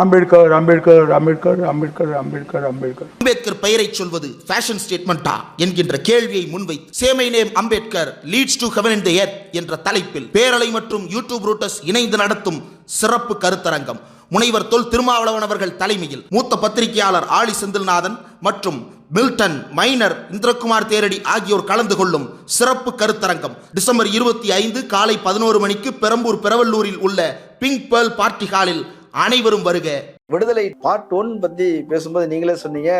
அம்பேத்கர் அம்பேத்கர் அம்பேத்கர் அம்பேத்கர் அம்பேத்கர் அம்பேத்கர். அம்பேத்கர் பெயரை சொல்வது ஃபேஷன் ஸ்டேட்மெண்டா என்கின்ற கேள்வியை முன்வைத்து சேமை name Ambedkar leads to heaven in the earth என்ற தலைப்பில் பேரலை மற்றும் யூடியூப் ரூட்டர்ஸ் இணைந்து நடத்தும் சிறப்பு கருத்தரங்கம். முனைவர் தொல் திருமாவளவன் அவர்கள் தலைமையில் மூத்த பத்திரிகையாளர் ஆலி செந்தில்நாதன் மற்றும் மில்டன் மைனர் இந்திரகுமார் தேரடி ஆகியோர் கலந்து கொள்ளும் சிறப்பு கருத்தரங்கம். டிசம்பர் இருபத்தி ஐந்து காலை பதினோரு மணிக்கு பெரம்பூர் பெரவல்லூரில் உள்ள பிங்க் பேர்ல் பார்ட்டி ஹாலில் அனைவரும் வருக. விடுதலை பார்ட் ஒன் பத்தி பேசும்போது நீங்களே சொன்னீங்க.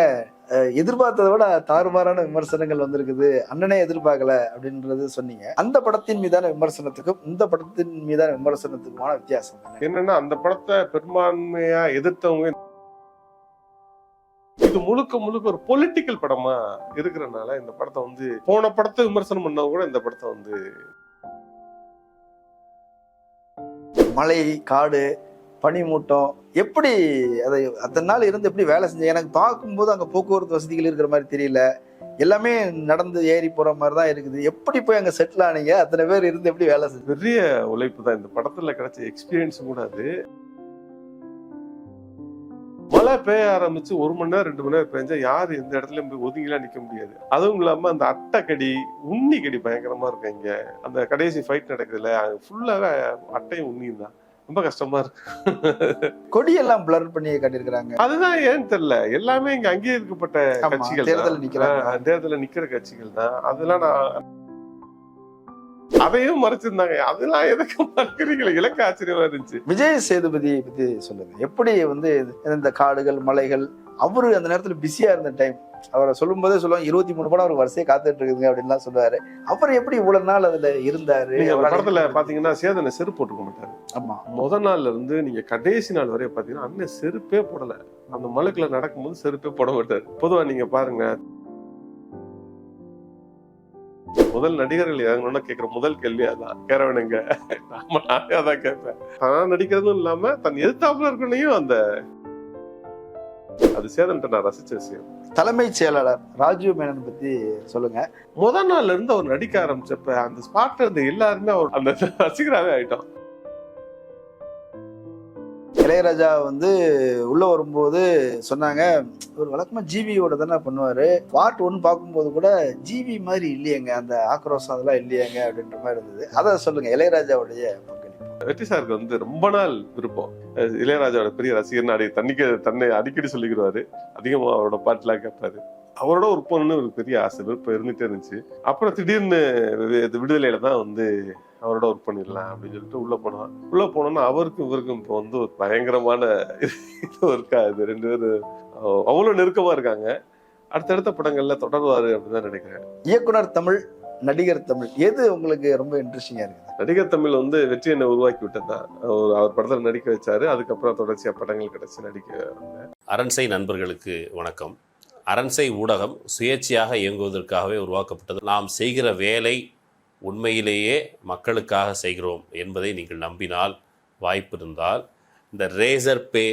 எதிர்பார்த்ததை விட தாறுமாறான விமர்சனங்கள் வந்திருக்குது. அண்ணனே எதிர்பார்க்கல அப்படின்றது சொன்னீங்க. அந்த படத்தின் மீதான விமர்சனத்துக்கும் இந்த படத்தின் மீதான விமர்சனத்துக்குமான வித்தியாசம் என்ன? என்னன்னா அந்த படத்தை பெரும்பான்மையா எதிர்த்தவங்க இது முழுக்க முழுக்க ஒரு பொலிட்டிக்கல் படமா இருக்கிறனால இந்த படத்தை வந்து போன படத்தை விமர்சனம் பண்ணவங்க கூட இந்த படத்தை வந்து மலை காடு பனிமூட்டம் எப்படி அதை அத்தனை நாள் இருந்து எப்படி வேலை செஞ்சேன் எனக்கு பார்க்கும்போது அங்கே போக்குவரத்து வசதிகள் இருக்கிற மாதிரி தெரியல. எல்லாமே நடந்து ஏறி போகிற மாதிரி தான் இருக்குது. எப்படி போய் அங்கே செட்டில் ஆனீங்க? அத்தனை பேர் இருந்து எப்படி வேலை செஞ்சு பெரிய உழைப்பு தான். இந்த படத்தில் கிடைச்ச எக்ஸ்பீரியன்ஸ் கூட அது. மழை பெய்ய ஆரம்பிச்சு ஒரு மணி நேரம் ரெண்டு மணி நேரம் பெஞ்சா யாரு எந்த இடத்துலயும் போய் ஒதுங்கிலாம் நிக்க முடியாது. அதுவும் இல்லாம அந்த அட்டைக்கடி உண்ணி கடி பயங்கரமா இருக்கு இங்க. அந்த கடைசி ஃபைட் நடக்குதுல ஃபுல்லாவே அட்டையும் உண்ணியும் தான். ரொம்ப கஷ்டமா இருக்கு. கொடியெல்லாம் பிளர் பண்ணி காட்டியிருக்கிறாங்க. அதுதான் ஏன்னு தெரியல. எல்லாமே இங்க அங்கீகரிக்கப்பட்ட கட்சிகள் தேர்தல்ல நிக்கிறாங்க. தேர்தல்ல நிக்கிற கட்சிகள் தான். அதெல்லாம் நான் அதையும் மறைச்சிருந்தாங்க. அதெல்லாம் எதுக்கு மறைக்கிறீங்களே? எனக்கு ஆச்சரியமா இருந்துச்சு. விஜய் சேதுபதி பத்தி சொல்லுங்க. எப்படி வந்து இந்த காடுகள் மலைகள் அவரு அந்த நேரத்துல பிஸியா இருந்த டைம் அவரை சொல்லும் போதே சொல்லுவாங்க இருபத்தி மூணு படம் அவர் வரிசையை காத்துட்டு இருக்குதுங்க அப்படின்லாம் சொல்லுவாரு. அவர் எப்படி இவ்வளவு நாள் அதுல இருந்தாரு? படத்துல பாத்தீங்கன்னா சேதனை செருப்பு போட்டுக்க மாட்டாரு. ஆமா. முத நாள்ல இருந்து நீங்க கடைசி நாள் வரைய பாத்தீங்கன்னா அண்ணன் செருப்பே போடல. அந்த மலுக்குல நடக்கும்போது செருப்பே போட மாட்டாரு. பொதுவா நீங்க பாருங்க. முதல் நடிகர்கள் இறங்கணும்னா கேக்குற முதல் கேள்வி அதான். கேரவனுங்க. நாம நானே அதான் கேட்பேன். தான் நடிக்கிறதும் இல்லாம தன் எதிர்த்தாப்புல இருக்கணையும் அந்த அது சேதன்ட்ட நான் ரசிச்ச விஷயம். தலைமைச் செயலாளர் ராஜீவ் மேனன் பத்தி சொல்லுங்க. முத நாள்ல இருந்து அவர் நடிக்க ஆரம்பிச்சப்ப அந்த ஸ்பாட்ல இருந்த எல்லாருமே அவர் அந்த ரசிகராகவே ஆயிட்டோம். இளையராஜா வந்து உள்ள வரும்போது சொன்னாங்க ஒரு வழக்கமா ஜிவியோட தானே பண்ணுவாரு. பார்ட் ஒன் பார்க்கும்போது கூட ஜிவி மாதிரி இல்லையேங்க அந்த ஆக்ரோஷம் அதெல்லாம் இல்லையேங்க அப்படின்ற மாதிரி இருந்தது. அதை சொல்லுங்க இளையராஜாவுடைய வெற்றி சாருக்கு வந்து ரொம்ப நாள் விருப்பம். இளையராஜாவோட பெரிய ரசிகர் அடி தன்னிக்க தன்னை அடிக்கடி சொல்லிக்கிறாரு அதிகமா அவரோட பாட்டுலாம் கேட்பாரு. அவரோட ஒர்க் பண்ணணும்னு ஒரு பெரிய ஆசை விருப்பம் இருந்துகிட்டே இருந்துச்சு. அப்புறம் திடீர்னு வி- விடுதலையில தான் வந்து அவரோட ஒர்க் பண்ணிடலாம் அப்படின்னு சொல்லிட்டு உள்ள போனோம். உள்ள போனோம்னா அவருக்கும் இவருக்கும் இப்போ வந்து ஒரு பயங்கரமான இது ஒர்க்கா இது ரெண்டு பேரும் அவ்வளோ அவ்வளவு நெருக்கமா இருக்காங்க. அடுத்தடுத்த படங்கள்ல தொடர்வாரு அப்படின்னு தான் நினைக்கிறேன். இயக்குனர் தமிழ் நடிகர் தமிழ் எது உங்களுக்கு ரொம்ப இன்ட்ரெஸ்டிங்கா இருக்குது? நடிகர் தமிழ் வந்து வெற்றி என்னை உருவாக்கி விட்டதுதான் அவர் அவர் படத்துல நடிக்க வச்சாரு அதுக்கப்புறம் தொடர்ச்சியா படங்கள் கிடைச்சு நடிக்க அரண்சை நண்பர்களுக்கு வணக்கம். அரண்சை ஊடகம் சுயேட்சையாக இயங்குவதற்காகவே உருவாக்கப்பட்டது. நாம் செய்கிற வேலை உண்மையிலேயே மக்களுக்காக செய்கிறோம் என்பதை நீங்கள் நம்பினால் வாய்ப்பு இருந்தால் இந்த ரேசர் பே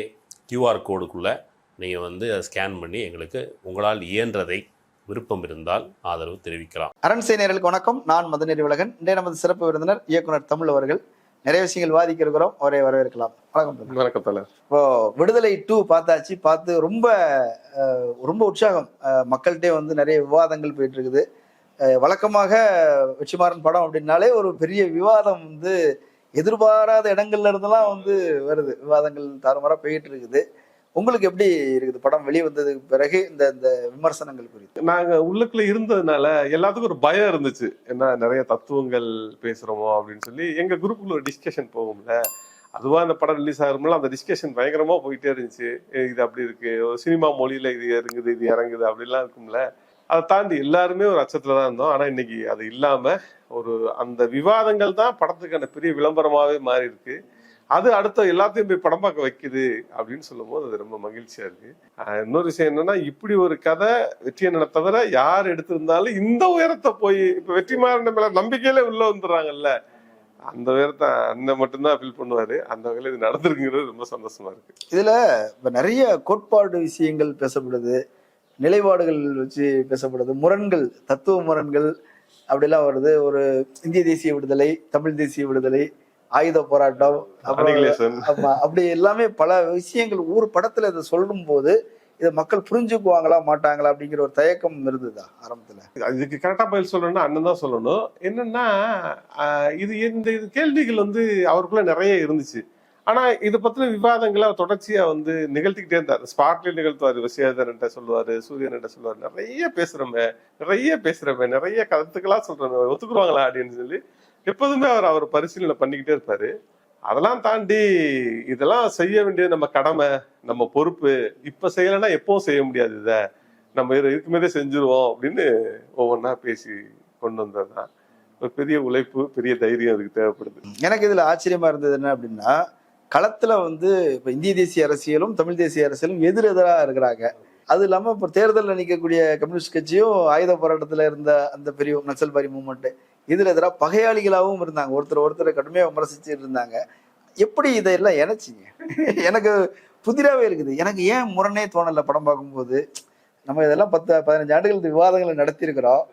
கியூஆர் கோடுக்குள்ளே நீங்கள் வந்து அதை ஸ்கேன் பண்ணி எங்களுக்கு உங்களால் இயன்றதை விருப்பம் இருந்தால் ஆதரவு தெரிவிக்கலாம். அரண்சை நேரலுக்கு வணக்கம். நான் மதநெறி உலகன் இன்றைய நமது சிறப்பு விருந்தினர் இயக்குனர் தமிழ் அவர்கள். நிறைய விஷயங்கள் வாதிக்க இருக்கிறோம். அவரை வரவேற்கலாம். வணக்கம் தம்பி. வணக்கத்தால இப்போ விடுதலை டூ பார்த்தாச்சு. பார்த்து ரொம்ப ரொம்ப உற்சாகம். மக்கள்கிட்டே வந்து நிறைய விவாதங்கள் போயிட்டு இருக்குது அஹ், வழக்கமாக வெற்றிமாறன் படம் அப்படின்னாலே ஒரு பெரிய விவாதம் வந்து எதிர்பாராத இடங்கள்ல இருந்தெல்லாம் வந்து வருது. விவாதங்கள் தாறுமாறா போயிட்டு இருக்குது உங்களுக்கு எப்படி இருக்குது? படம் வெளியே வந்ததுக்கு பிறகு இந்த இந்த விமர்சனங்கள் குறித்து. நாங்க உள்ளுக்குள்ள இருந்ததுனால எல்லாத்துக்கும் ஒரு பயம் இருந்துச்சு. என்ன நிறைய தத்துவங்கள் பேசுறோமோ அப்படின்னு சொல்லி எங்க குரூப்புக்குள்ள ஒரு டிஸ்கஷன் போகும்ல. அதுவா அந்த படம் ரிலீஸ் ஆகும்போது அந்த டிஸ்கஷன் பயங்கரமா போயிட்டே இருந்துச்சு. இது அப்படி இருக்கு. ஒரு சினிமா மொழியில இது இறங்குது இது இறங்குது அப்படிலாம் இருக்கும்ல. அதை தாண்டி எல்லாருமே ஒரு அச்சத்துல தான் இருந்தோம். ஆனா இன்னைக்கு அது இல்லாம ஒரு அந்த விவாதங்கள் தான் படத்துக்கான பெரிய விளம்பரமாவே மாறி இருக்கு அது அடுத்த எல்லாத்தையும் போய் படம் பார்க்க வைக்குது அப்படின்னு சொல்லும் போது அது ரொம்ப மகிழ்ச்சியா இருக்கு. இன்னொரு விஷயம் என்னன்னா இப்படி ஒரு கதை வெற்றியனை தவிர யார் எடுத்திருந்தாலும் இந்த உயரத்தை போய் இப்ப வெற்றிமாறன் மேல நம்பிக்கையில உள்ள வந்துடுறாங்கல்ல அந்த உயரத்தை அண்ணன் மட்டும்தான் ஃபீல் பண்ணுவாரு. அந்த வகையில இது நடந்திருக்குங்கிறது ரொம்ப சந்தோஷமா இருக்கு. இதுல இப்ப நிறைய கோட்பாடு விஷயங்கள் பேசப்படுது நிலைப்பாடுகள் வச்சு பேசப்படுது முரண்கள் தத்துவ முரண்கள் அப்படிலாம் வருது. ஒரு இந்திய தேசிய விடுதலை தமிழ் தேசிய விடுதலை ஆயுத போராட்டம் ஆமா அப்படி எல்லாமே பல விஷயங்கள் ஒரு படத்துல இதை சொல்லும் போது இதை மக்கள் புரிஞ்சுக்குவாங்களா மாட்டாங்களா அப்படிங்கிற ஒரு தயக்கம் இருந்ததா ஆரம்பத்துல? இதுக்கு கரெக்டா பதில் சொல்லணும்னா அண்ணன் தான் சொல்லணும். என்னன்னா இது இந்த இது கேள்விகள் வந்து அவருக்குள்ள நிறைய இருந்துச்சு. ஆனா இதை பத்தின விவாதங்களை அவர் தொடர்ச்சியா வந்து நிகழ்த்திக்கிட்டே இருந்தார். ஸ்பாட்ல நிகழ்த்துவாரு வசியாதரன்ட்ட சொல்லுவாரு சூரியன்ட்ட சொல்லுவாரு. நிறைய பேசுறமே நிறைய பேசுறமே நிறைய கருத்துக்களா சொல்றமே ஒத்துக்குருவாங்களா அப்படின்னு சொல்லி. எப்போதுமே அவர் அவர் பரிசீலனை பண்ணிக்கிட்டே இருப்பாரு. அதெல்லாம் தாண்டி இதெல்லாம் செய்ய வேண்டியது நம்ம கடமை நம்ம பொறுப்பு. இப்ப செய்யலைன்னா எப்பவும் செய்ய முடியாது இதை. நம்ம இதை செஞ்சிருவோம் செஞ்சுருவோம் அப்படின்னு ஒவ்வொன்றா பேசி கொண்டு வந்ததுதான் ஒரு பெரிய உழைப்பு பெரிய தைரியம் அதுக்கு தேவைப்படுது. எனக்கு இதுல ஆச்சரியமா இருந்தது என்ன அப்படின்னா களத்துல வந்து இப்ப இந்திய தேசிய அரசியலும் தமிழ் தேசிய அரசியலும் எதிர் எதிராக இருக்கிறாங்க. அது இல்லாம இப்ப தேர்தலில் நிற்கக்கூடிய கம்யூனிஸ்ட் கட்சியும் ஆயுத போராட்டத்துல இருந்த அந்த பெரிய நக்சல்பாரி மூமெண்ட் இதுல எதிராக பகையாளிகளாகவும் இருந்தாங்க. ஒருத்தர் ஒருத்தர் கடுமையாக விமர்சிச்சுட்டு இருந்தாங்க. எப்படி இதையெல்லாம் இணைச்சிங்க? எனக்கு புதிராவே இருக்குது. எனக்கு ஏன் முரணே தோணலை படம் பார்க்கும்போது? நம்ம இதெல்லாம் பத்து பதினஞ்சு ஆண்டுகள் விவாதங்களை நடத்தியிருக்கிறோம்.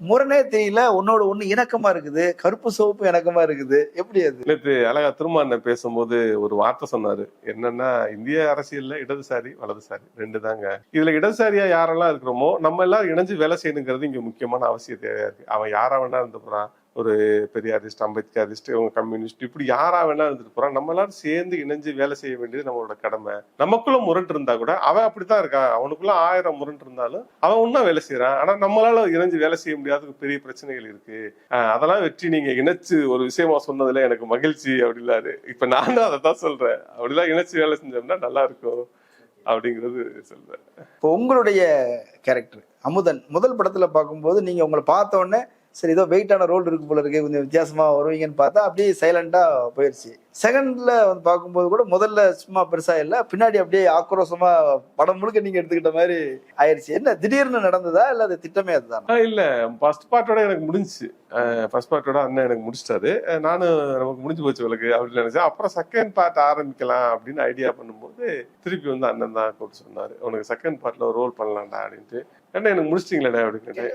முரணே தெரியல உன்னோட ஒண்ணு இணக்கமா இருக்குது கருப்பு சிவப்பு இணக்கமா இருக்குது. எப்படி அது? நேற்று அழகா திருமாண்ணன் பேசும்போது ஒரு வார்த்தை சொன்னாரு. என்னன்னா இந்திய அரசியல்ல இடதுசாரி வலதுசாரி ரெண்டு தாங்க. இதுல இடதுசாரியா யாரெல்லாம் இருக்கிறோமோ நம்ம எல்லாரும் இணைஞ்சு வேலை செய்யணுங்கிறது இங்க முக்கியமான அவசியம் தேவையா இருக்கு. அவன் யாரா வேணா இருந்து போறான் ஒரு பெரியாரிஸ்ட் அம்பேத்கரிஸ்ட் இவங்க கம்யூனிஸ்ட் இப்படி யாரா வேணா இருந்துட்டு போறான் நம்ம எல்லாரும் சேர்ந்து இணைஞ்சு வேலை செய்ய வேண்டியது நம்மளோட கடமை. நமக்குள்ள முரண்டு இருந்தா கூட அவன் அப்படித்தான் இருக்கான் அவனுக்குள்ள ஆயிரம் முரண்டு இருந்தாலும் அவன் ஒன்னும் வேலை செய்யறான் ஆனா நம்மளால இணைஞ்சு வேலை செய்ய முடியாத பெரிய பிரச்சனைகள் இருக்கு. ஆஹ் அதெல்லாம் வெற்றி நீங்க இணைச்சு ஒரு விஷயமா சொன்னதுல எனக்கு மகிழ்ச்சி அப்படின்னாரு. இப்ப நானும் அதை தான் சொல்றேன். அப்படிலாம் இணைச்சு வேலை செஞ்சோம்னா நல்லா இருக்கும் அப்படிங்கிறது சொல்றேன். இப்போ உங்களுடைய கேரக்டர் அமுதன் முதல் படத்துல பார்க்கும்போது நீங்க உங்களை பார்த்த உடனே சரி ஏதோ வெயிட்டான ரோல் இருக்கு போல இருக்கு கொஞ்சம் வித்தியாசமா வருவீங்கன்னு பார்த்தா அப்படியே சைலண்டா போயிடுச்சு. செகண்ட்ல வந்து பார்க்கும்போது கூட முதல்ல சும்மா பெருசா இல்ல. பின்னாடி அப்படியே ஆக்ரோஷமா படம் முழுக்க நீங்க எடுத்துக்கிட்ட மாதிரி ஆயிடுச்சு என்ன திடீர்னு நடந்ததா இல்ல அது திட்டமே அதுதான்? இல்ல. ஃபர்ஸ்ட் பார்ட்டோட எனக்கு முடிஞ்சுச்சு. ஃபர்ஸ்ட் பார்ட்டோட அண்ணன் எனக்கு முடிச்சிட்டாரு. நானும் நமக்கு முடிஞ்சு போச்சு உங்களுக்கு அப்படின்னு நினைச்சேன். அப்புறம் செகண்ட் பார்ட் ஆரம்பிக்கலாம் அப்படின்னு ஐடியா பண்ணும்போது திருப்பி வந்து அண்ணன் தான் கூப்பிட்டு சொன்னாரு. உனக்கு செகண்ட் பார்ட்ல ஒரு ரோல் பண்ணலாம்டா அப்படின்ட்டு. என்ன எனக்கு முடிச்சிட்டீங்களே அப்படின்னு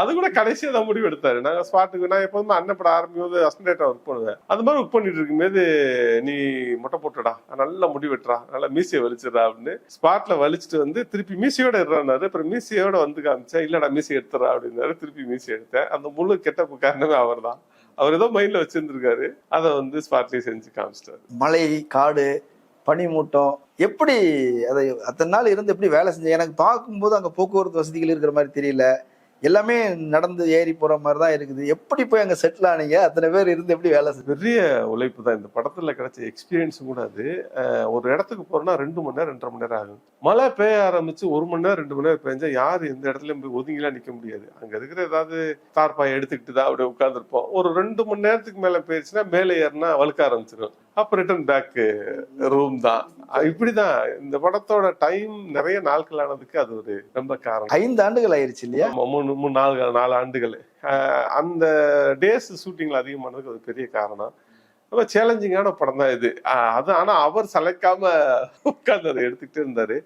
அது கூட கடைசியா தான் முடிவு எடுத்தாரு. நாங்க ஸ்பாட்டுக்கு நான் எப்போதுமே அண்ணன் படம் ஆரம்பிக்கும் போது அசன்டேட்டா ஒர்க் பண்ணுவேன். அது மாதிரி ஒர்க் பண்ணிட்டு இருக்கும்போது நீ மொட்டை போட்டுடா. நல்லா முடி வெட்டுறா. நல்லா மீசியை வலிச்சிடா அப்படின்னு ஸ்பாட்ல வலிச்சுட்டு வந்து திருப்பி மீசியோட இருறாரு அப்புறம் மீசியோட வந்து காமிச்சா இல்லடா மீசி எடுத்துறா அப்படின்னாரு. திருப்பி மீசி எடுத்தேன். அந்த முழு கெட்டப்பு காரணமே அவர் தான் அவர் ஏதோ மைண்ட்ல வச்சிருந்திருக்காரு. அதை வந்து ஸ்பாட்லயே செஞ்சு காமிச்சிட்டாரு. மலை காடு பனிமூட்டம் எப்படி அதை அத்தனை நாள் இருந்து எப்படி வேலை செஞ்சேன் எனக்கு பார்க்கும்போது அங்க போக்குவரத்து வசதிகள் இருக்கிற மாதிரி தெரியல. எல்லாமே நடந்து ஏறி போற மாதிரி தான் இருக்குது. எப்படி போய் அங்க செட்டில் ஆனீங்க? அத்தனை பேர் இருந்து எப்படி வேலை பெரிய உழைப்பு தான். இந்த படத்துல கிடைச்ச எக்ஸ்பீரியன்ஸும் கூட அது. ஒரு இடத்துக்கு போறோம்னா ரெண்டு மணி நேரம் ரெண்டரை மணி நேரம் ஆகும். மழை பெய்ய ஆரம்பிச்சு ஒரு மணி நேரம் ரெண்டு மணி நேரம் பெஞ்சா யாரு எந்த இடத்துலயும் போய் ஒதுங்கிலாம் நிக்க முடியாது. அங்க இருக்கிற ஏதாவது தார்பாய் எடுத்துக்கிட்டு தான் அப்படியே உட்காந்துருப்போம் ஒரு ரெண்டு மணி நேரத்துக்கு மேல போயிடுச்சுன்னா மேலே ஏறினா வழுக்க ஆரம்பிச்சிடும் அப்ப ரிட்டர்ன் பேக் ரூம் தான். இப்படிதான். இந்த படத்தோட டைம் நிறைய நாட்கள் ஆனதுக்கு அது ஒரு ரொம்ப காரணம். ஐந்து ஆண்டுகள் ஆயிருச்சு இல்லையா? ஆமா, மூணு மூணு நாலு நாலு ஆண்டுகள். அந்த டேஸ் ஷூட்டிங்கில் அதிகமானதுக்கு அது பெரிய காரணம். ரொம்ப சேலஞ்சிங்கான படம் தான் இது அது ஆனால் அவர் சளைக்காம உட்கார்ந்து அதை எடுத்துக்கிட்டே இருந்தார்.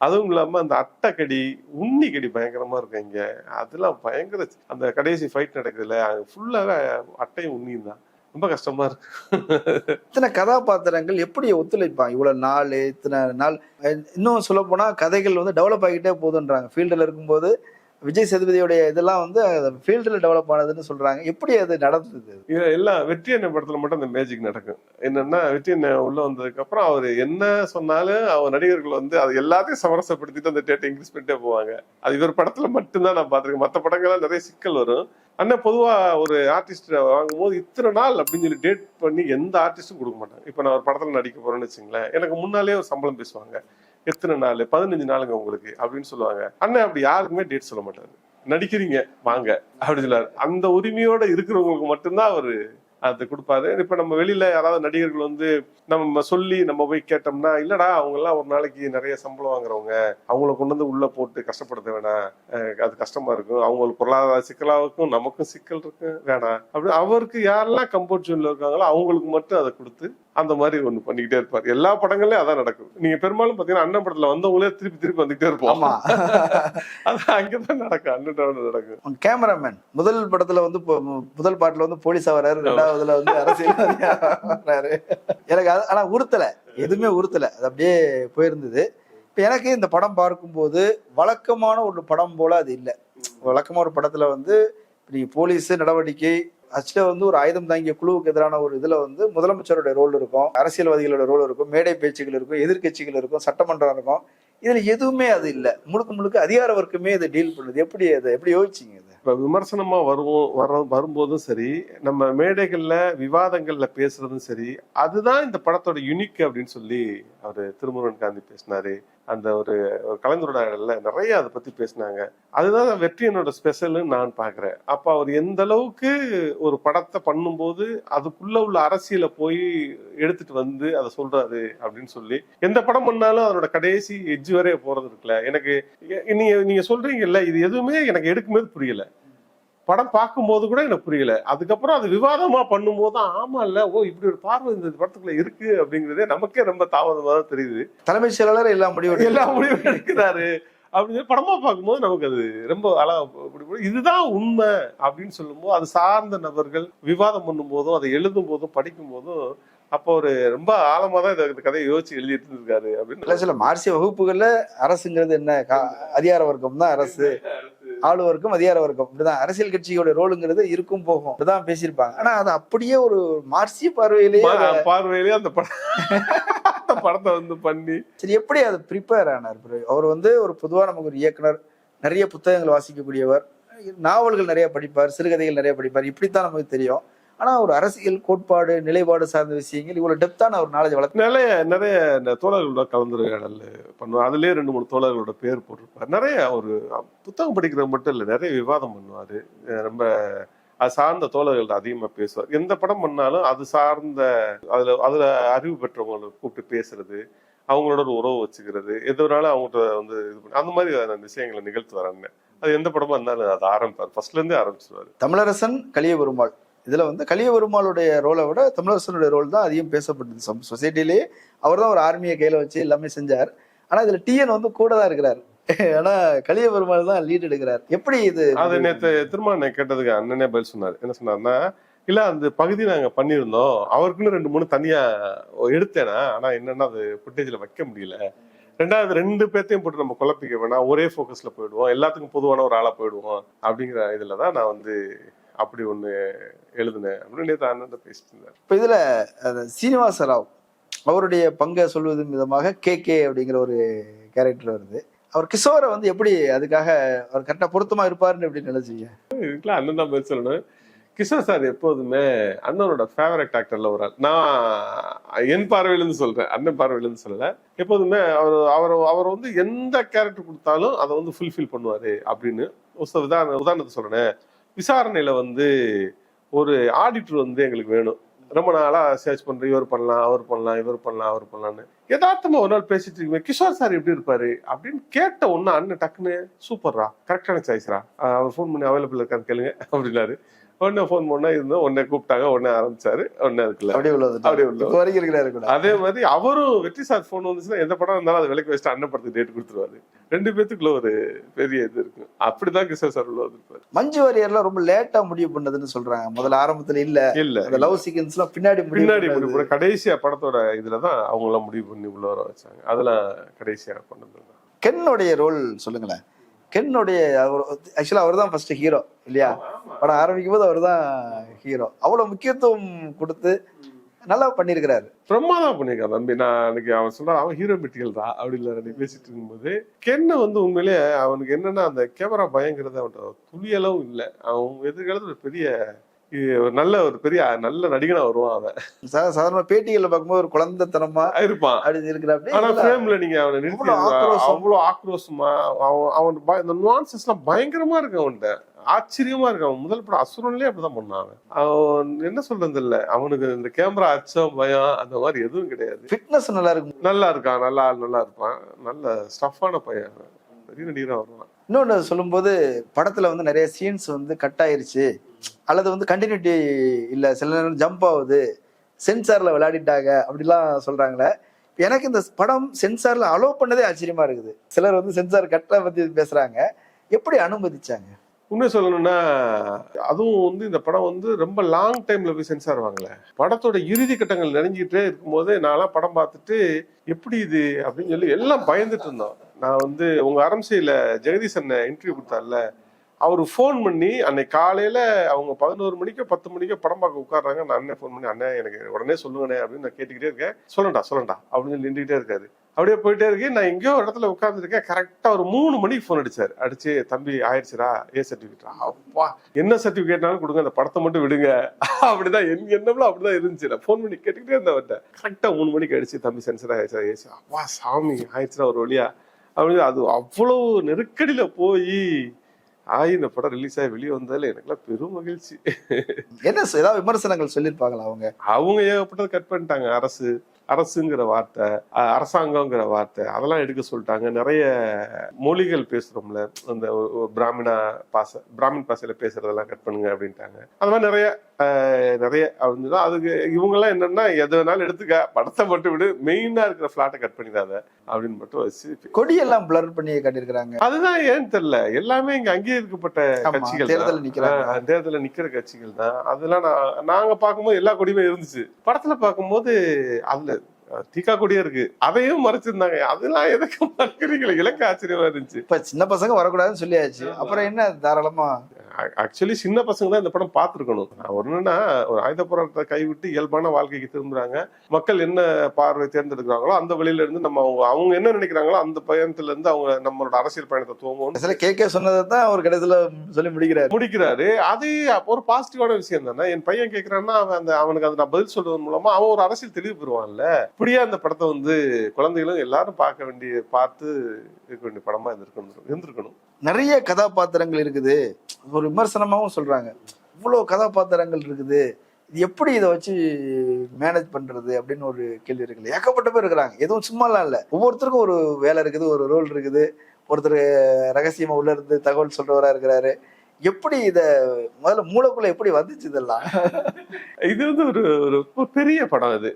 அதுவும் இல்லாமல் அந்த அட்டைக்கடி உண்ணி கடி பயங்கரமாக இருக்கும் இங்கே. அதெல்லாம் பயங்கர அந்த கடைசி ஃபைட் நடக்குதுல்ல ஃபுல்லாகவே அட்டையும் உண்ணியும் தான். ரொம்ப கஷ்டமா இருக்கு. இத்தனை கதாபாத்திரங்கள் எப்படி ஒத்துழைப்பாங்க? இவ்வளவு நாள் இத்தனை நாள். இன்னும் சொல்ல போனா கதைகள் வந்து டெவலப் ஆகிட்டே போகுதுன்றாங்க. ஃபீல்டில் இருக்கும்போது விஜய் சேதுபதியுடைய இதெல்லாம் வந்து ஃபீல்டில் டெவலப் ஆனதுன்னு சொல்றாங்க. எப்படி அது நடந்தது? இது எல்லாம் வெற்றி என்ன படத்துல மட்டும் அந்த மேஜிக் நடக்கும். என்னன்னா வெற்றி என்ன உள்ள வந்ததுக்கு அப்புறம் அவர் என்ன சொன்னாலும் அவர் நடிகர்கள் வந்து அது எல்லாத்தையும் சமரசப்படுத்திட்டு அந்த டேட்டை இன்க்ரீஸ் பண்ணிட்டே போவாங்க. அது இவர் படத்துல மட்டும்தான் நான் பார்த்துருக்கேன். மற்ற படங்கள்லாம் நிறைய சிக்கல் வரும். அண்ணன் பொதுவா ஒரு ஆர்டிஸ்ட் வாங்கும்போது இத்தனை நாள் அப்படின்னு சொல்லி டேட் பண்ணி எந்த ஆர்டிஸ்டும் கொடுக்க மாட்டாங்க. இப்போ நான் ஒரு படத்துல நடிக்க போறேன்னு வச்சுங்களேன். எனக்கு முன்னாலே ஒரு சம்பளம் பேசுவாங்க. எத்தனை நாள்? பதினஞ்சு நாளுங்க உங்களுக்கு அப்படின்னு சொல்லுவாங்க. அண்ணன் அப்படி யாருக்குமே டேட் சொல்ல மாட்டாரு. நடிக்கிறீங்க வாங்க அப்படின்னு சொல்லுவாரு. அந்த உரிமையோட இருக்கிறவங்களுக்கு மட்டும்தான் அவரு அது கொடுப்பாரு. இப்ப நம்ம வெளியில யாராவது நடிகர்கள் வந்து நம்ம சொல்லி நம்ம போய் கேட்டோம்னா இல்லடா அவங்க எல்லாம் ஒரு நாளைக்கு நிறைய சம்பளம் வாங்குறவங்க அவங்கள கொண்டு வந்து உள்ள போட்டு கஷ்டப்படுத்த வேணாம். அது கஷ்டமா இருக்கும். அவங்களுக்கு பொருளாதார சிக்கலாவுக்கும் நமக்கும் சிக்கல் இருக்கும் வேணாம். அப்படி அவருக்கு யாரெல்லாம் கம்ஃபர்ட் ஜோன்ல இருக்காங்களோ அவங்களுக்கு மட்டும் அதை கொடுத்து அந்த மாதிரி ஒண்ணு பண்ணிக்கிட்டே இருப்பார். எல்லா படங்கள்லயும் அதான் நடக்கும். நீங்க பெரும்பாலும் பாத்தீங்கன்னா அண்ணன் படத்துல வந்தவங்களே திருப்பி திருப்பி வந்துகிட்டே இருப்போம். அது அங்கதான் நடக்கும். அண்ணன் நடக்கும். கேமராமேன் முதல் படத்துல வந்து முதல் பாட்டுல வந்து போலீஸா வர்றாரு ரெண்டாவதுல வந்து வர்றாரு எனக்கு அது ஆனா உறுத்தல. எதுவுமே உறுத்தல. அது அப்படியே போயிருந்தது. இப்ப எனக்கு இந்த படம் பார்க்கும்போது வழக்கமான ஒரு படம் போல அது இல்லை. வழக்கமான ஒரு படத்துல வந்து நீ போலீஸ் நடவடிக்கை ஆக்சுவலா வந்து ஒரு ஆயுதம் தாங்கிய குழுவுக்கு எதிரான ஒரு இதுல வந்து முதலமைச்சரோட ரோல் இருக்கும். அரசியல்வாதிகளோட ரோல் இருக்கும். மேடை பேச்சுகள் இருக்கும். எதிர்கட்சிகள் இருக்கும். சட்டமன்றம் இருக்கும். இதுல எதுவுமே அது இல்லை. முழுக்க முழுக்க அதிகார வர்க்கமே இதை டீல் பண்ணுது. எப்படி அதை எப்படி யோசிச்சீங்க இது? இப்ப விமர்சனமா வருவோம் வர வரும்போதும் சரி நம்ம மேடைகள்ல விவாதங்கள்ல பேசுறதும் சரி அதுதான் இந்த படத்தோட யுனிக் அப்படின்னு சொல்லி அவரு திருமுருகன் காந்தி பேசினாரு. அந்த ஒரு கலந்துரையாடல நிறைய அதை பத்தி பேசினாங்க. அதுதான் வெற்றியனோட ஸ்பெஷல்னு நான் பாக்குறேன் அப்ப அவர் எந்த அளவுக்கு ஒரு படத்தை பண்ணும்போது அதுக்குள்ள உள்ள அரசியலை போய் எடுத்துட்டு வந்து அதை சொல்றாரு அப்படின்னு சொல்லி எந்த படம் பண்ணாலும் அதனோட கடைசி எஜ்ஜு வரைய போறது இருக்குல்ல. எனக்கு நீங்கள் நீங்க நீங்க சொல்றீங்கல்ல இது எதுவுமே எனக்கு எடுக்கும்போது புரியல. படம் பார்க்கும்போது கூட எனக்கு புரியல. அதுக்கப்புறம் அது விவாதமா பண்ணும்போது தான் ஆமா இல்ல ஓ இப்படி ஒரு பார்வை இந்த படத்துக்குள்ள இருக்கு அப்படிங்கறதே நமக்கே ரொம்ப தாமதமா தான் தெரியுது. தலைமைச் செயலாளர் எல்லா முடிவு எல்லா முடிவும் எடுக்கிறாரு. அப்படின்னு படமா பார்க்கும்போது நமக்கு அது ரொம்ப அழகா இதுதான் உண்மை அப்படின்னு சொல்லும்போது அது சார்ந்த நபர்கள் விவாதம் பண்ணும்போதும் அதை எழுதும் போதும் படிக்கும் போதும் அப்போ ஒரு ரொம்ப ஆழமா தான் இந்த கதையை யோசிச்சு எழுதிட்டு இருந்திருக்காரு அப்படின்னு சில மார்க்சிய வகுப்புகள்ல அரசுங்கிறது என்ன? அதிகார வர்க்கம் தான் அரசு. ஆளுவர்க்கம் அதிகார வர்க்கம் இப்படிதான். அரசியல் கட்சியோட ரோலுங்கிறது இருக்கும் போகும். இப்படிதான் பேசியிருப்பாங்க. ஆனா அது அப்படியே ஒரு மார்க்சிய பார்வையிலேயே பார்வையிலேயே அந்த படம் அந்த படத்தை வந்து பண்ணி. சரி எப்படி அது ப்ரிப்பேர் ஆனார்? அவர் வந்து ஒரு பொதுவா நமக்கு ஒரு இயக்குனர் நிறைய புத்தகங்கள் வாசிக்கக்கூடியவர். நாவல்கள் நிறைய படிப்பார் சிறுகதைகள் நிறைய படிப்பார். இப்படித்தான் நமக்கு தெரியும். ஆனா ஒரு அரசியல் கோட்பாடு நிலைப்பாடு சார்ந்த விஷயங்கள் இவ்வளவு டெப்தான ஒரு நாலேஜ் வளர்த்து நிறைய நிறைய இந்த தோழர்களோட கலந்துரையாடல் பண்ணுவார். அதுலயே ரெண்டு மூணு தோழர்களோட பேர் போட்டிருப்பார். நிறைய ஒரு புத்தகம் படிக்கிறது மட்டும் இல்லை நிறைய விவாதம் பண்ணுவாரு. ரொம்ப அது சார்ந்த தோழர்கள்ட்ட அதிகமா பேசுவார். எந்த படம் பண்ணாலும் அது சார்ந்த அதுல அதுல அறிவு பெற்றவங்களை கூப்பிட்டு பேசுறது அவங்களோட ஒரு உறவு வச்சுக்கிறது எதுனாலும் அவங்கள்ட்ட வந்து இது பண்ணி அந்த மாதிரி அந்த விஷயங்களை நிகழ்த்துவார் அண்ணன் அது எந்த படமா இருந்தாலும் அது ஆரம்பிப்பார். ஃபர்ஸ்ட்ல இருந்தே ஆரம்பிச்சிருவாரு. தமிழரசன் கலிய பெருமாள் இதில் வந்து கலிய பெருமாளுடைய ரோலை விட தமிழரசனுடைய ரோல் தான் அதிகம் பேசப்பட்டது. சொசைட்டிலேயே அவர் தான் ஒரு ஆர்மியை கையில் வச்சு எல்லாமே செஞ்சார். ஆனால் இதில் டிஎன் வந்து கூட தான் இருக்கிறார். ஆனா கலிய பெருமாள் தான் லீட் எடுக்கிறார். எப்படி இது அது நேற்று திரும்ப கேட்டதுக்கு அண்ணனே பதில் சொன்னார். என்ன சொன்னார்னா இல்ல அந்த பகுதி நாங்க பண்ணியிருந்தோம். அவருக்குன்னு ரெண்டு மூணு தனியா எடுத்தேனா? ஆனா என்னன்னா அது ஃபுட்டேஜ்ல வைக்க முடியல. ரெண்டாவது ரெண்டு பேர்த்தையும் போட்டு நம்ம குழப்பிக்க வேணாம். ஒரே ஃபோக்கஸ்ல போயிடுவோம். எல்லாத்துக்கும் பொதுவான ஒரு ஆளா போயிடுவோம். அப்படிங்கிற இதுல தான் நான் வந்து அப்படி ஒண்ணு எழுதினேன். அப்படின்னு அண்ணன் பேசிட்டு இருந்தார். இப்ப இதுல சீனிவாச ராவ் அவருடைய பங்கை சொல்வதன் விதமாக கே கே அப்படிங்கிற ஒரு கேரக்டர் வருது. அவர் கிஷோரை வந்து எப்படி அதுக்காக அவர் கரெக்டா பொருத்தமா இருப்பாருன்னு எப்படி நினைச்சீங்க? இதுக்கெல்லாம் அண்ணன் தான் பதில் சொல்லணும். கிஷோர் சார் எப்போதுமே அண்ணனோட ஃபேவரட் ஆக்டர்ல ஒரு நான் என் பார்வையிலேருந்து சொல்றேன். அண்ணன் பார்வையிலேருந்து சொல்லல. எப்போதுமே அவர் அவர் அவர் வந்து எந்த கேரக்டர் கொடுத்தாலும் அதை வந்து ஃபுல்ஃபில் பண்ணுவாரு அப்படின்னு. உதாரண உதாரணத்தை சொல்றேன். விசாரணையில வந்து ஒரு ஆடிட்டர் வந்து எங்களுக்கு வேணும். ரொம்ப நாளா சர்ச் பண்றேன் இவர் பண்ணலாம் அவர் பண்ணலாம் இவர் பண்ணலாம் அவர் பண்ணலாம்னு. யதார்த்தமா ஒரு நாள் பேசிட்டு இருக்கீங்க கிஷோர் சார் எப்படி இருப்பாரு? அப்படின்னு கேட்ட ஒன்று அண்ணன் டக்குன்னு சூப்பர்ரா கரெக்டான சாய்ஸ்ரா அவர் ஃபோன் பண்ணி அவைலபிள் இருக்கான்னு கேளுங்க அப்படின்னாரு. உடனே ஃபோன் பண்ணா இருந்தோம் உடனே கூப்பிட்டாங்க உடனே ஆரம்பிச்சாரு உடனே இருக்குல்ல அப்படியே உள்ளது அப்படியே. இப்போ வரைக்கும் இருக்கிறாரு கூட. அதே மாதிரி அவரும் வெற்றி சார் ஃபோன் வந்துச்சுன்னா எந்த படம் இருந்தாலும் அதை விலைக்கு வச்சுட்டு அண்ணன் படத்துக்கு டேட் கொடுத்துருவாரு. ரெண்டு பேத்துக்குள்ள ஒரு பெரிய இது இருக்கு. அப்படிதான் கிஷோர் சார் உள்ள வந்திருப்பாரு. மஞ்சு வாரியர்லாம் ரொம்ப லேட்டா முடிவு பண்ணதுன்னு சொல்றாங்க. முதல்ல ஆரம்பத்துல இல்ல. இல்ல அந்த லவ் சீக்வன்ஸ் எல்லாம் பின்னாடி பின்னாடி. முடிவு பண்ண கடைசியா படத்தோட இதுலதான் அவங்க எல்லாம் முடிவு பண்ணி உள்ள வர வச்சாங்க. அதெல்லாம் கடைசியா பண்ணது கென்னுடைய ரோல் சொல்லுங்களேன். கென்னுடைய அவர் ஆக்சுவலாக அவர் தான் ஃபர்ஸ்ட் ஹீரோ இல்லையா? படம் ஆரம்பிக்கும் போது அவர் தான் ஹீரோ அவ்வளோ முக்கியத்துவம் கொடுத்து நல்லா பண்ணியிருக்கிறாரு. பிரமாதம் பண்ணியிருக்காரு தம்பி. நான் அன்னைக்கு அவன் சொல்றான் அவன் ஹீரோ மெட்டீரியல் தான் அப்படின்னு அன்னைக்கு பேசிட்டு இருக்கும்போது கென்ன வந்து உண்மையிலேயே அவனுக்கு என்னன்னா அந்த கேமரா பயங்கிறது அவன்கிட்ட துளியளவும் இல்லை. அவன் எதிர்காலத்தில் ஒரு பெரிய நல்ல ஒரு பெரிய நல்ல நடிகனா வருவான் அவன். சாதாரண பேட்டிகள்ல பார்க்கும்போது ஒரு குழந்தைத்தனமா இருப்பான். அப்படி இருக்கிற ஆனா ஃப்ரேம்ல நீங்க அவனை நிறுத்தி அவ்வளவு ஆக்ரோஷம். அவன் அவன் இந்த எல்லாம் பயங்கரமா இருக்கு அவன்கிட்ட. ஆச்சரியமா இருக்கு. அவன் முதல் படம் அசுரன்லயே அப்படிதான் பண்ணான் அவன். என்ன சொல்றது இல்ல அவனுக்கு இந்த கேமரா அச்சம் பயம் அந்த மாதிரி எதுவும் கிடையாது. ஃபிட்னஸ் நல்லா இருக்கும். நல்லா இருக்கான். நல்லா நல்லா இருப்பான். நல்ல ஸ்டஃப்பான பையன். பெரிய நடிகரா வருவான். இன்னொன்று சொல்லும்போது படத்தில் வந்து நிறைய சீன்ஸ் வந்து கட் ஆயிருச்சு. அல்லது வந்து கண்டினியூட்டி இல்லை சில நேரம் ஜம்ப் ஆகுது. சென்சாரில் விளையாடிட்டாங்க அப்படிலாம் சொல்கிறாங்களே எனக்கு இந்த படம் சென்சாரில் அலோவ் பண்ணதே ஆச்சரியமா இருக்குது. சிலர் வந்து சென்சார் கட்டை பற்றி பேசுகிறாங்க எப்படி அனுமதிச்சாங்க? உண்மை சொல்லணும்னா அதுவும் வந்து இந்த படம் வந்து ரொம்ப லாங் டைம்ல போய் சென்சார் வாங்கல. படத்தோட இறுதி கட்டங்கள் நெருங்கிட்டே இருக்கும்போது நான்லாம் படம் பார்த்துட்டு எப்படி இது? அப்படின்னு சொல்லி எல்லாம் பயந்துட்டு இருந்தோம். நான் வந்து உங்க அரம்சையில ஜெகதீஷ் அண்ணன் இன்டர்வியூ கொடுத்தார்ல அவர் ஃபோன் பண்ணி அன்னைக்கு காலையில அவங்க பதினோரு மணிக்கோ பத்து மணிக்கோ படம் பார்க்க உட்கார்றாங்க. நான் அண்ணன் ஃபோன் பண்ணி அண்ணன் எனக்கு உடனே சொல்லுங்கண்ணே அப்படின்னு நான் கேட்டுக்கிட்டே இருக்கேன். சொல்லண்டா சொல்லண்டா அப்படின்னு சொல்லி நின்றுக்கிட்டே இருக்காரு. அப்படியே போயிட்டே இருக்கு. நான் எங்கேயோ ஒரு இடத்துல உட்காந்துருக்கேன் கரெக்டாக ஒரு மூணு மணிக்கு ஃபோன் அடிச்சார். அடிச்சு தம்பி ஆயிடுச்சுடா ஏ சர்டிஃபிகேட்டா அப்பா என்ன சர்டிஃபிகேட்னாலும் கொடுங்க அந்த படத்தை மட்டும் விடுங்க. அப்படிதான் என் எண்ணம்ல அப்படிதான் இருந்துச்சு. நான் ஃபோன் பண்ணி கேட்டுக்கிட்டே இருந்தேன் அவர்கிட்ட. மூணு மணிக்கு அடிச்சு தம்பி சென்சர் ஆயிடுச்சா ஏசா அப்பா சாமி ஆயிடுச்சுடா ஒரு வழியா. அப்படின்னு அது அவ்வளவு நெருக்கடியில போய் ஆகி இந்த படம் ரிலீஸ் ஆகி வெளியே வந்ததுல எனக்குலாம் பெரும் மகிழ்ச்சி. என்ன ஏதாவது விமர்சனங்கள் சொல்லியிருப்பாங்களா அவங்க? அவங்க ஏகப்பட்டதை கட் பண்ணிட்டாங்க. அரசு அரசுங்கிற வார்த்தை அரசாங்கங்கிற வார்த்தை அதெல்லாம் எடுக்க சொல்லிட்டாங்க. நிறைய மொழிகள் பேசுறோம்ல அந்த பிராமணா பாச பிராமின் பாசையில பேசுறதெல்லாம் கட் பண்ணுங்க அப்படின்ட்டாங்க. அது மாதிரி நிறைய நிறைய அப்படிதான் அதுக்கு இவங்க எல்லாம் என்னன்னா எது வேணாலும் எடுத்துக்க படத்தை மட்டும் விடு மெயினா இருக்கிற பிளாட்டை கட் பண்ணிடாத அப்படின்னு மட்டும் வச்சு கொடியெல்லாம் பிளர் பண்ணி காட்டியிருக்கிறாங்க. அதுதான் ஏன்னு தெரியல. எல்லாமே இங்க அங்கீகரிக்கப்பட்ட கட்சிகள் தேர்தல்ல நிக்கிறாங்க. தேர்தல்ல நிக்கிற கட்சிகள் தான். அதெல்லாம் நான் நாங்க பார்க்கும்போது எல்லா கொடியுமே இருந்துச்சு. படத்துல பார்க்கும்போது அதுல அஹ், தீகா கொடியே இருக்கு. அதையும் மறைச்சிருந்தாங்க. அதெல்லாம் எதுக்கு மறைக்கிறீங்களே இலக்கு ஆச்சரியமா இருந்துச்சு. இப்ப சின்ன பசங்க வரக்கூடாதுன்னு சொல்லியாச்சு. அப்புறம் என்ன தாராளமா? ஆக்சுவலி சின்ன பசங்க தான் இந்த படம் பார்த்துருக்கணும். ஒண்ணுன்னா ஒரு ஆயுத போராட்டத்தை கைவிட்டு இயல்பான வாழ்க்கைக்கு திரும்புறாங்க. மக்கள் என்ன பார்வை தேர்ந்தெடுக்கிறாங்களோ அந்த வழியில இருந்து நம்ம அவங்க அவங்க என்ன நினைக்கிறாங்களோ அந்த பயணத்துல இருந்து அவங்க நம்மளோட அரசியல் பயணத்தை துவங்கும் சில கே கே சொன்னதை தான் ஒரு கடைசியில சொல்லி முடிக்கிறாரு. முடிக்கிறாரு. அது ஒரு பாசிட்டிவான விஷயம் தானே. என் பையன் கேக்குறான்னா அவன் அந்த அவனுக்கு அதை நான் பதில் சொல்றது மூலமா அவன் ஒரு அரசியல் தெளிவு பெறுவான்ல. இப்படியே அந்த படத்தை வந்து குழந்தைகளும் எல்லாரும் பார்க்க வேண்டிய பார்த்து இருக்க வேண்டிய படமா இருந்திருக்கணும் இருந்திருக்கணும். நிறைய கதாபாத்திரங்கள் இருக்குது. ஒரு விமர்சனமாகவும் சொல்கிறாங்க இவ்வளோ கதாபாத்திரங்கள் இருக்குது. இது எப்படி இதை வச்சு மேனேஜ் பண்றது அப்படின்னு ஒரு கேள்வி இருக்குல்ல. ஏகப்பட்ட பேர் இருக்கிறாங்க. எதுவும் சும்மாலாம் இல்லை. ஒவ்வொருத்தருக்கும் ஒரு வேலை இருக்குது ஒரு ரோல் இருக்குது. ஒருத்தர் ரகசியமா உள்ள இருந்து தகவல் சொல்றவரா இருக்கிறாரு. எப்படி இத முதல்ல மூளைக்குள்ள எப்படி வந்துச்சு இதெல்லாம்? இது வந்து ஒரு ஒரு பெரிய படம் இது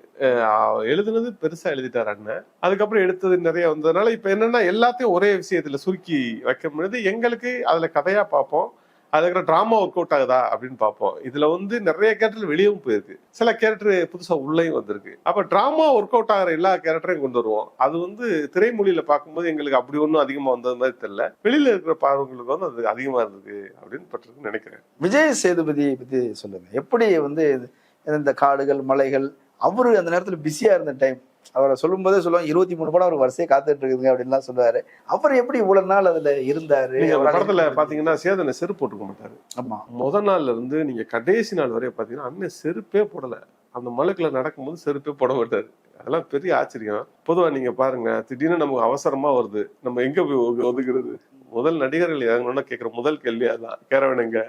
எழுதுனது பெருசா எழுதிட்டார் அண்ணன். அதுக்கப்புறம் எடுத்தது நிறைய வந்ததுனால இப்ப என்னன்னா எல்லாத்தையும் ஒரே விஷயத்துல சுருக்கி வைக்க முடியாது எங்களுக்கு அதுல கதையா பார்ப்போம். அதுக்கப்புறம் ட்ராமா ஒர்க் அவுட் ஆகுதா அப்படின்னு பார்ப்போம். இதுல வந்து நிறைய கேரக்டர் வெளியவும் போயிருக்கு. சில கேரக்டர் புதுசா உள்ளேயும் வந்திருக்கு. அப்ப ட்ராமா ஒர்க் அவுட் ஆகிற எல்லா கேரக்டரையும் கொண்டு வருவோம். அது வந்து திரைமொழியில பார்க்கும்போது எங்களுக்கு அப்படி ஒன்றும் அதிகமா வந்தது மாதிரி தெரியல. வெளியில இருக்கிற பார்வைங்களுக்கு வந்து அது அதிகமா இருந்தது அப்படின்னு பட்டிருக்கு நினைக்கிறேன். விஜய் சேதுபதி பத்தி சொல்லுங்க. எப்படி வந்து இந்த காடுகள் மலைகள் அவரு அந்த நேரத்துல பிஸியா இருந்த டைம் அவரை சொல்லும் போதே சொல்லுவாங்க இருபத்தி மூணு படம் அவர் வரிசையை காத்துட்டு இருக்குதுங்க அப்படின்லாம் சொல்லுவாரு. அவர் எப்படி இவ்வளவு நாள் அதுல இருந்தாரு? படத்துல பாத்தீங்கன்னா சேதனை செருப்பு போட்டுக்க மாட்டாரு. ஆமா. முத நாள்ல இருந்து நீங்க கடைசி நாள் வரைய பாத்தீங்கன்னா அண்ணன் செருப்பே போடல. அந்த மலைக்குள்ள நடக்கும்போது செருப்பே போட மாட்டாரு. அதெல்லாம் பெரிய ஆச்சரியம். பொதுவா நீங்க பாருங்க திடீர்னு நமக்கு அவசரமா வருது. நம்ம எங்க போய் ஒது- ஒதுக்குறது? முதல் நடிகர்கள் இறங்கணும்னா கேட்குற முதல் கேள்வி அதான். கேரவனுங்க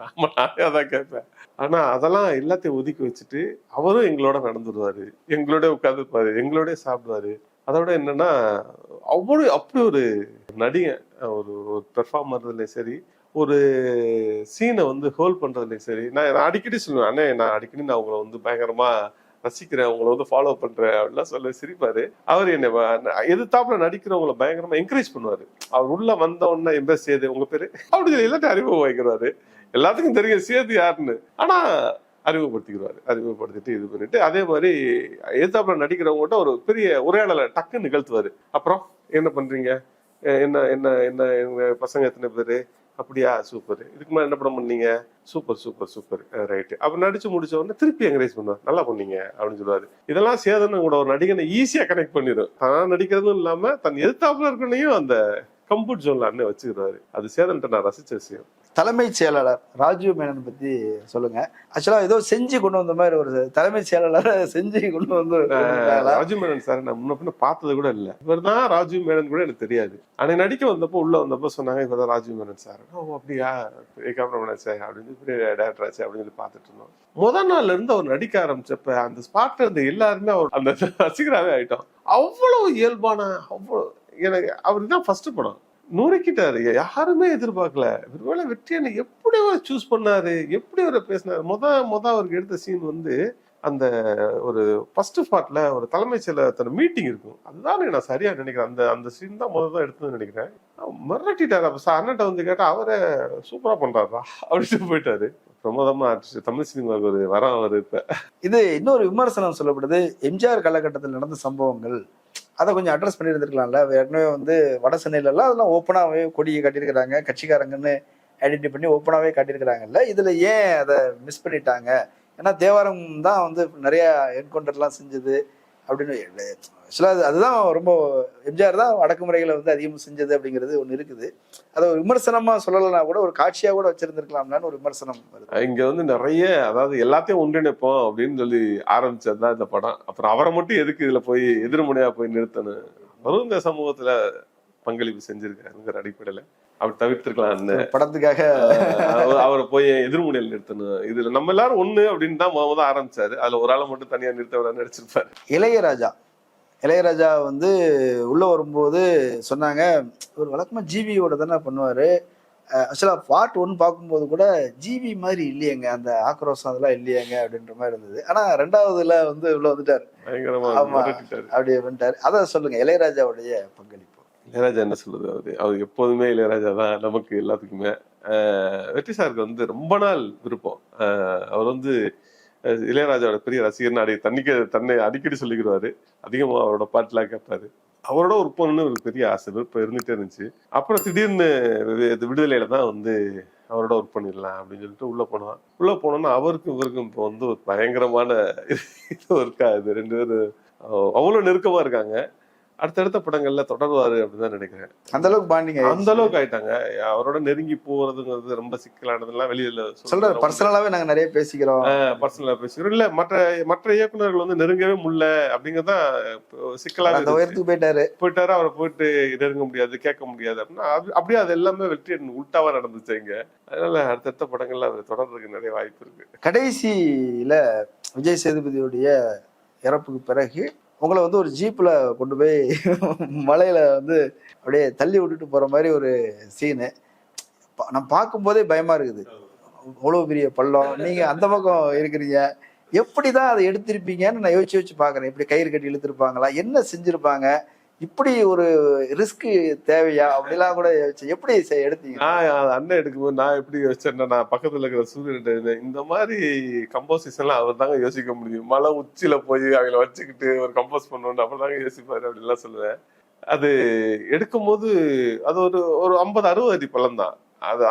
நாம நானே அதான் கேட்பேன். ஆனா அதெல்லாம் எல்லாத்தையும் ஒதுக்கி வச்சுட்டு அவரும் எங்களோட நடந்துருவாரு. எங்களோட உட்காந்துருப்பாரு எங்களோட சாப்பிடுவாரு. அதோட என்னன்னா அவ்வளவு அப்படி ஒரு நடிகன் ஒரு ஒரு பெர்ஃபார்மர்ல சரி ஒரு சீனை வந்து ஹோல்ட் பண்ணுறதுலேயும் சரி நான் நான் அடிக்கடி சொல்லுவேன் அண்ணே நான் அடிக்கடி நான் உங்களை வந்து பயங்கரமா ரசிக்கிறேன் உங்களை வந்து ஃபாலோ பண்றேன் அப்படிலாம் சொல்ல சிரிப்பாரு. அவர் என்ன எதிர்த்தாப்புல நடிக்கிறவங்கள பயங்கரமா என்கரேஜ் பண்ணுவாரு. அவர் உள்ள வந்த உடனே என் பேர் சேது உங்க பேரு? அப்படி சொல்லி எல்லாத்தையும் அறிமுகம் வைக்கிறாரு எல்லாத்துக்கும் தெரியும் சேது யாருன்னு. ஆனா அறிமுகப்படுத்திக்கிறாரு. அறிமுகப்படுத்திட்டு இது பண்ணிட்டு அதே மாதிரி எதிர்த்தாப்புல நடிக்கிறவங்ககிட்ட ஒரு பெரிய உரையாடலை டக்குன்னு நிகழ்த்துவாரு. அப்புறம் என்ன பண்றீங்க? என்ன என்ன என்ன எங்க பசங்க எத்தனை பேரு? அப்படியா? சூப்பர். இதுக்கு மேலே என்ன படம் பண்ணீங்க? Super super super. ரைட் அப்போ நடிச்சு முடிச்ச உடனே திருப்பி என்கரேஜ் பண்ணுவார். நல்லா பண்ணீங்க அப்படின்னு சொல்லுவாரு. இதெல்லாம் சேதன கூட ஒரு நடிகனை ஈஸியா கனெக்ட் பண்ணிடும் தான் நடிக்கிறதும் இல்லாம தன் எதிர்த்தாப்புல இருக்கனையும் அந்த கம்ஃபர்ட் ஜோன்ல அண்ணன் வச்சுக்கிறாரு. அது சேதன்ட்ட நான் ரசிச்ச விஷயம். தலைமைச் செயலாளர் ராஜீவ் மேனன் பத்தி சொல்லுங்க. ஆக்சுவலா ஏதோ செஞ்சு கொண்டு வந்த மாதிரி ஒரு தலைமைச் செயலாளரை செஞ்சு கொண்டு வந்து? ராஜீவ் மேனன் சார் நான் முன்ன பின்ன பார்த்தது கூட இல்ல. இவர் தான் ராஜீவ் மேனன் கூட எனக்கு தெரியாது. அன்னைக்கு நடிக்க வந்தப்போ உள்ள வந்தப்போ சொன்னாங்க இவர் தான் ராஜீவ் மேனன் சார். ஓ அப்படியா? கேமராமேன் சார் அப்படின்னு பெரிய டேரக்டர் ஆச்சு அப்படின்னு சொல்லி பார்த்துட்டு இருந்தோம். முதல் நாள்ல இருந்து அவர் நடிக்க ஆரம்பிச்சப்ப அந்த ஸ்பாட்ல இருந்த எல்லாருமே அவர் அந்த ரசிகராகவே ஆயிட்டோம். அவ்வளவு இயல்பான அவ்வளவு எனக்கு அவருக்கு தான் ஃபர்ஸ்ட் படம். நொறுக்கிட்டாரு. யாருமே எதிர்பார்க்கல. ஒருவேளை வெற்றியனை எப்படி அவர் சூஸ் பண்ணாரு எப்படி அவரை பேசினாரு. முத முத அவருக்கு எடுத்த சீன் வந்து அந்த ஒரு ஃபர்ஸ்ட் பார்ட்ல ஒரு தலைமைச் செயலகத்தோட மீட்டிங் இருக்கும். அதுதான் நான் சரியா நினைக்கிறேன். அந்த அந்த சீன் தான் முதல்ல தான் எடுத்ததுன்னு நினைக்கிறேன். மிரட்டிட்டாரு. அப்ப சார் அண்ணன்ட்ட வந்து கேட்டா அவரே சூப்பரா பண்றாரா அப்படின்னு போயிட்டாரு. பிரமோதமா தமிழ் சினிமாவுக்கு ஒரு வரம் அவர் இப்ப இது இன்னொரு விமர்சனம் சொல்லப்படுது. எம்ஜிஆர் காலகட்டத்தில் நடந்த சம்பவங்கள் அதை கொஞ்சம் அட்ரஸ் பண்ணி இருந்திருக்கலாம்ல ஏற்கனவே வந்து வட சென்னையிலலாம் அதெல்லாம் ஓப்பனாகவே கொடியை காட்டியிருக்கிறாங்க. கட்சிக்காரங்கன்னு ஐடென்டி பண்ணி ஓப்பனாகவே காட்டியிருக்கிறாங்கல்ல. இதில் ஏன் அதை மிஸ் பண்ணிட்டாங்க? ஏன்னா தேவாரம் தான் வந்து நிறையா என்கவுண்டர்லாம் செஞ்சது. அப்படின்னு ஆக்சுவலாக அது அதுதான் ரொம்ப எம்ஜிஆர் தான் அடக்குமுறைகளை வந்து அதிகமாக செஞ்சது அப்படிங்கிறது ஒன்று இருக்குது. அதை ஒரு விமர்சனமாக சொல்லலைன்னா கூட ஒரு காட்சியாக கூட வச்சிருந்திருக்கலாம்லான்னு ஒரு விமர்சனம் வருது. வந்து நிறைய அதாவது எல்லாத்தையும் ஒன்றிணைப்போம் அப்படின்னு சொல்லி ஆரம்பிச்சது தான் இந்த படம். அப்புறம் அவரை மட்டும் எதுக்கு இதில் போய் எதிர்முனையாக போய் நிறுத்தணும்? அவரும் இந்த சமூகத்தில் பங்களிப்பு செஞ்சுருக்காருங்கிற அடிப்படையில் அப்படி தவிர்த்திருக்கலாம் படத்துக்காக. அவர் அவரை போய் எதிர்முனையில் நிறுத்தணும். இதுல நம்ம எல்லாரும் ஒண்ணு அப்படின்னு தான் முத முத ஆரம்பிச்சாரு. அதுல ஒரு ஆளை மட்டும் தனியா நிறுத்த நடிச்சிருப்பாரு. இளையராஜா. இளையராஜா வந்து உள்ள வரும்போது சொன்னாங்க ஒரு வழக்கமா ஜிவியோட தானே பண்ணுவாரு. ஆக்சுவலா பார்ட் ஒன் பார்க்கும்போது கூட ஜிவி மாதிரி இல்லையேங்க. அந்த ஆக்ரோஷம் அதெல்லாம் இல்லையேங்க அப்படின்ற மாதிரி இருந்தது. ஆனா ரெண்டாவதுல வந்து உள்ள வந்துட்டாரு. அப்படி வந்துட்டாரு. அதான் சொல்லுங்க இளையராஜாவுடைய பங்களிப்பு. இளையராஜா என்ன சொல்லுது அவரு அவர் எப்போதுமே இளையராஜா தான் நமக்கு எல்லாத்துக்குமே. வெற்றி சாருக்கு வந்து ரொம்ப நாள் விருப்பம். அவர் வந்து இளையராஜாவோட பெரிய ரசிகர் அடி தன்னிக்க தன்னை அடிக்கடி சொல்லிக்கிடுவாரு. அதிகமாக அவரோட பாட்டுலாம் கேட்பாரு. அவரோட ஒர்க் பண்ணணும்னு ஒரு பெரிய ஆசை விருப்பம் இருந்துகிட்டே இருந்துச்சு. அப்புறம் திடீர்னு விடுதலையில தான் வந்து அவரோட ஒர்க் பண்ணிடலாம் அப்படின்னு சொல்லிட்டு உள்ள போனான் உள்ள போனோம்னா அவருக்கும் இவருக்கும் இப்போ வந்து ஒரு பயங்கரமான இது ஒர்க்கா இது ரெண்டு பேரும் அவ்வளோ நெருக்கமா இருக்காங்க. அடுத்தடுத்த படங்கள்ல தொடருவாரு அப்படின்னு தான் நினைக்கிறேன். அந்த அளவுக்கு பாண்டிங்க அந்த அளவுக்கு ஆயிட்டாங்க. அவரோட நெருங்கி போறதுங்கிறது ரொம்ப சிக்கலானதெல்லாம் வெளியில சொல்றாரு. பர்சனலாவே நாங்க நிறைய பேசிக்கிறோம். பர்சனலா பேசிக்கிறோம். இல்ல மற்ற மற்ற இயக்குனர்கள் வந்து நெருங்கவே முடியல அப்படிங்கறதுதான் சிக்கலா அந்த உயரத்துக்கு போயிட்டாரு. போயிட்டாரு அவரை போயிட்டு நெருங்க முடியாது கேட்க முடியாது அப்படின்னா அப்படியே அது எல்லாமே வெற்றி உல்டாவா நடந்துச்சு இங்க. அதனால அடுத்தடுத்த படங்கள்ல அது தொடர்றதுக்கு நிறைய வாய்ப்பு இருக்கு. கடைசியில விஜய் சேதுபதியுடைய இறப்புக்கு பிறகு உங்களை வந்து ஒரு ஜீப்பில் கொண்டு போய் மலையில் வந்து அப்படியே தள்ளி விட்டுட்டு போகிற மாதிரி ஒரு சீனு நான் பார்க்கும்போதே பயமாக இருக்குது. அவ்வளோ பெரிய பள்ளம். நீங்கள் அந்த பக்கம் இருக்கிறீங்க. எப்படி தான் அதை எடுத்திருப்பீங்கன்னு நான் யோசிச்சு யோசிச்சு பார்க்குறேன். இப்படி கயிறு கட்டி இழுத்துருப்பாங்களா? என்ன செஞ்சுருப்பாங்க? இப்படி ஒரு ரிஸ்க் தேவையா? அப்படிலாம் கூட யோசிச்சு எப்படி எடுத்தீங்க? நான் அண்ணன் எடுக்கும்போது நான் எப்படி யோசிச்சேன்னா நான் பக்கத்துல இருக்கிற சூரியன் இந்த மாதிரி கம்போசிஷன்லாம் அவர் தாங்க யோசிக்க முடியும். மலை உச்சியில போய் அவங்கள வச்சுக்கிட்டு ஒரு கம்போஸ் பண்ணணும் அப்புறம் தாங்க யோசிப்பாரு அப்படின்லாம் சொல்லுவேன். அது எடுக்கும்போது அது ஒரு ஒரு ஐம்பது அறுபது அடி பழம் தான். அது